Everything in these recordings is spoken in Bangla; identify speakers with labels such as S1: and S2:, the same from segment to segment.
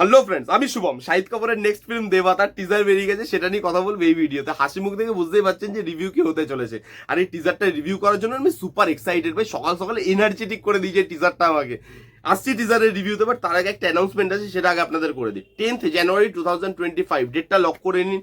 S1: হ্যালো ফ্রেন্ডস আমি শুভম। শাহিদ কাপুরের নেক্সট ফিল্ম দেবা, তার টিজার বেরিয়ে গেছে, সেটা নিয়ে কথা বলব এই ভিডিওতে। হাসি মুখ দেখে বুঝতেই পারছেন যে রিভিউ কি হতে চলেছে। আর এই টিজারটা রিভিউ করার জন্য আমি সুপার এক্সাইটেড ভাই। সকাল সকালে এনার্জেটিক করে দিয়েছে টিজারটা আমাকে। আসছি টিজারের রিভিউতে বাট তার আগে একটা অ্যানাউন্সমেন্ট আছে, সেটা আগে আপনাদের করে দিই। Tenth January two thousand twenty five ডেটটা লক করে নিন।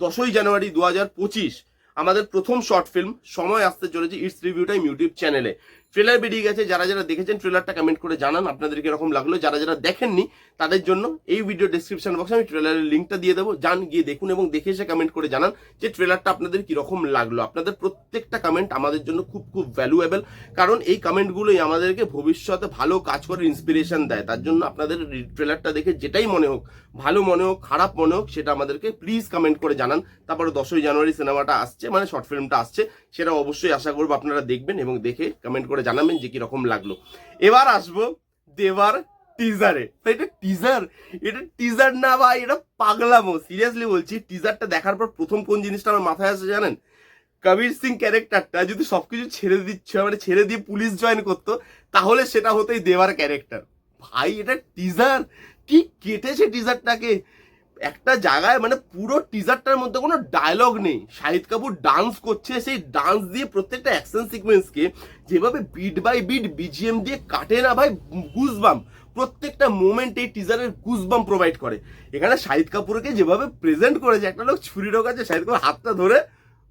S1: দশই জানুয়ারি দু হাজার পঁচিশ, আমাদের প্রথম শর্ট ফিল্ম সময় আসতে চলেছে ইটস রিভিউ টাইম ইউটিউব চ্যানেলে ট্রেলার বেরিয়ে গেছে, যারা যারা দেখেছেন ট্রেলারটা কমেন্ট করে জানান আপনাদের কীরকম লাগল। যারা যারা দেখেননি, তাদের জন্য এই ভিডিও ডিসক্রিপশন বক্সে আমি ট্রেলারের লিঙ্কটা দিয়ে দেবো। যান, গিয়ে দেখুন এবং দেখে এসে কমেন্ট করে জানান যে ট্রেলারটা আপনাদের কীরকম লাগল। আপনাদের প্রত্যেকটা কমেন্ট আমাদের জন্য খুব খুব ভ্যালুয়েবল কারণ এই কমেন্টগুলোই আমাদেরকে ভবিষ্যতে ভালো কাজ করার ইন্সপিরেশন দেয়। তার জন্য আপনাদের ট্রেলারটা দেখে যেটাই মনে হোক, ভালো মনে হোক, খারাপ মনে হোক, সেটা আমাদেরকে প্লিজ কমেন্ট করে জানান। তারপরে দশই জানুয়ারি সিনেমাটা আসছে মানে শর্ট ফিল্মটা আসছে, সেটা অবশ্যই আশা করব আপনারা দেখবেন এবং দেখে কমেন্ট করে জানাবেন যে কীরকম লাগল। এবার আসব দেবার টিজারে এটা টিজার এটা টিজার না ভাই, এটা পাগলামো। সিরিয়াসলি বলছি টিজারটা দেখার পর প্রথম কোন জিনিসটা আমার মাথায় আসে জানেন? কবির সিং ক্যারেক্টারটা যদি সবকিছু ছেড়ে দিচ্ছে মানে ছেড়ে দিয়ে পুলিশ জয়েন করতো, তাহলে সেটা হতেই দেওয়ার ক্যারেক্টার ভাই, এটা টিজার কি কেটেছে টিজারটাকে একটা জায়গায় মানে পুরো টিজারটার মধ্যে কোনো ডায়লগ নেই। শাহিদ কাপুর ডান্স করছে, সেই ডান্স দিয়ে প্রত্যেকটা অ্যাকশন সিকোয়েন্সকে যেভাবে বিট বাই বিট বিজিএম দিয়ে কাটে না ভাই গুজবাম প্রত্যেকটা মোমেন্ট এই টিজারের গুজবাম প্রোভাইড করে। এখানে শাহিদ কাপুরকে যেভাবে প্রেজেন্ট করেছে, একটা লোক ছুরি ঢোকাচ্ছে, শাহিদ কাপুর হাতটা ধরে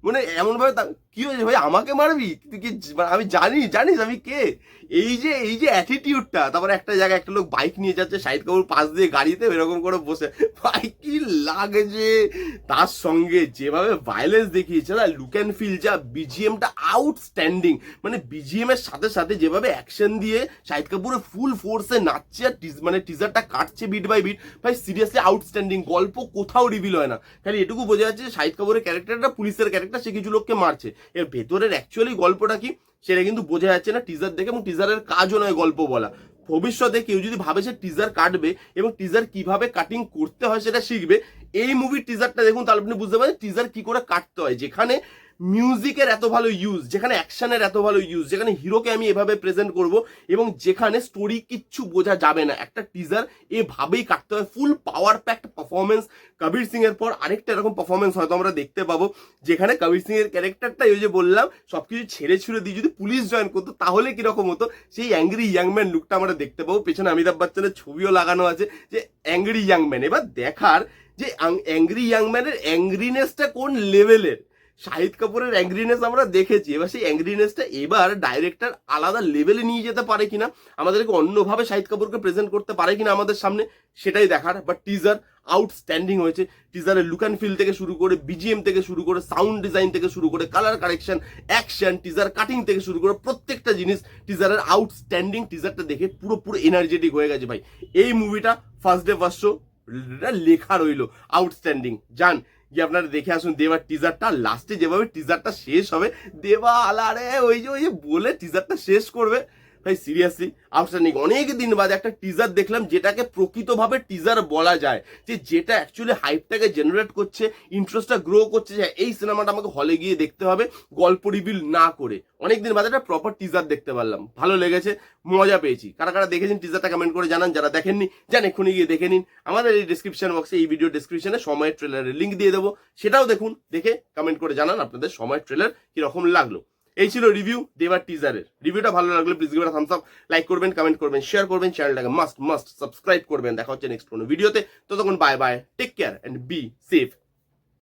S1: মানে এমন ভাবে তা- কি হয়েছে ভাই? আমাকে মারবি? তুই কি মানে আমি জানি, জানিস আমি কে? এই যে এই যে অ্যাটিটিউডটা তারপরে একটা জায়গায় একটা লোক বাইক নিয়ে যাচ্ছে, শাহিদ কাপুর পাশ দিয়ে গাড়িতে এরকম করে বসে। ভাই, কি লাগছে তার সঙ্গে যেভাবে ভায়োলেন্স দেখিয়েছে না লুক অ্যান্ড ফিল যা বিজিএমটা আউটস্ট্যান্ডিং মানে বিজিএম এর সাথে সাথে যেভাবে অ্যাকশন দিয়ে শাহিদ কাপুর ফুল ফোর্সে নাচছে আর মানে টিজারটা কাটছে বিট বাই বিট ভাই সিরিয়াসলি আউটস্ট্যান্ডিং গল্প কোথাও রিভিল হয় না। খালি এটুকু বোঝা যাচ্ছে যে শাহিদ কাপুরের ক্যারেক্টারটা পুলিশের ক্যারেক্টার সে কিছু লোককে মারছে। এর ভেতরের অ্যাকচুয়ালি গল্পটা কি, সেটা কিন্তু বোঝা যাচ্ছে না। টিজার দেখে এবং টিজারের কাজও নয় গল্প বলা। ভবিষ্যতে কেউ যদি ভাবে সে টিজার কাটবে এবং টিজার কীভাবে কাটিং করতে হয় সেটা শিখবে, এই মুভির টিজারটা দেখুন তাহলে আপনি বুঝতে পারেন টিজার কি করে কাটতে হয়। যেখানে মিউজিকের এত ভালো ইউজ যেখানে অ্যাকশনের এত ভালো ইউজ যেখানে হিরোকে আমি এভাবে প্রেজেন্ট করব এবং যেখানে স্টোরি কিচ্ছু বোঝা যাবে না। একটা টিজার এভাবেই কাটতে হয় full power packed performance Kabir Singh এর পর আরেকটা এরকম পারফরমেন্স হয়তো আমরা দেখতে পাবো, যেখানে কবির সিং এর ক্যারেক্টারটা ওই যে বললাম, সবকিছু ছেড়ে ছুড়ে দিয়ে যদি পুলিশ জয়েন করতো, তাহলে কীরকম হতো? সেই অ্যাংরি ইয়াংম্যান লুকটা আমরা দেখতে পাবো। পেছনে অমিতাভ বচ্চনের ছবিও লাগানো আছে যে অ্যাংরি ইয়াংম্যান এবার দেখার যে অ্যাংরি ইয়াংম্যানের অ্যাংরিনেসটা কোন লেভেলের শাহিদ কাপুরের অ্যাংগ্রিনেস আমরা দেখেছি। এবার সেই অ্যাংরিনেসটা এবার ডাইরেক্টর আলাদা লেভেলে নিয়ে যেতে পারে কিনা, আমাদেরকে অন্যভাবে শাহিদ কাপুরকে প্রেজেন্ট করতে পারে কিনা আমাদের সামনে, সেটাই দেখার। বাট টিজার আউটস্ট্যান্ডিং হয়েছে। টিজারের লুক অ্যান্ড ফিল থেকে শুরু করে বিজিএম থেকে শুরু করে সাউন্ড ডিজাইন থেকে শুরু করে colour correction action teaser cutting থেকে শুরু করে, প্রত্যেকটা জিনিস টিজারের আউটস্ট্যান্ডিং টিজারটা দেখে পুরো পুরো এনার্জেটিক হয়ে গেছে ভাই। এই মুভিটা ফার্স্ট ডে ফার্স্ট শো লেখা রইল আউটস্ট্যান্ডিং জান গিয়ে আপনারা দেখে আসুন দেবার টিজারটা লাস্টে যেভাবে টিজারটা শেষ হবে, দেবা আলারে, ওই যে ওই যে বলে টিজারটা শেষ করবে। ভাই সিরিয়াসলি আউটস্ট্যান্ডিং অনেক দিন বাদে একটা টিজার দেখলাম যেটাকে প্রকৃতভাবে টিজার বলা যায়। যে যেটা অ্যাকচুয়ালি হাইপটাকে জেনারেট করছে ইন্টারেস্টটা গ্রো করছে, যে এই সিনেমাটা আমাকে হলে গিয়ে দেখতে হবে, গল্প রিভিল না করে। অনেকদিন বাদে একটা প্রপার টিজার দেখতে পারলাম। ভালো লেগেছে, মজা পেয়েছি। কারা কারা দেখেছেন টিজারটা কমেন্ট করে জানান, যারা দেখেননি যান এক্ষুনি গিয়ে দেখে নিন। আমাদের এই ডিসক্রিপশন বক্সে এই ভিডিও ডিসক্রিপশনে সময়ের ট্রেলারের লিঙ্ক দিয়ে দেবো। সেটাও দেখুন, দেখে কমেন্ট করে জানান আপনাদের সময়ের ট্রেলার কীরকম লাগল। এই ছিল রিভিউ দেবার টিজারের রিভিউটা ভালো লাগলে please give thumbs up like করবেন কমেন্ট করবেন শেয়ার করবেন চ্যানেলটাকে মাস্ট মাস্ট সাবস্ক্রাইব করবেন। দেখা হচ্ছে নেক্সট কোনো ভিডিওতে ততক্ষণ bye bye take care and be safe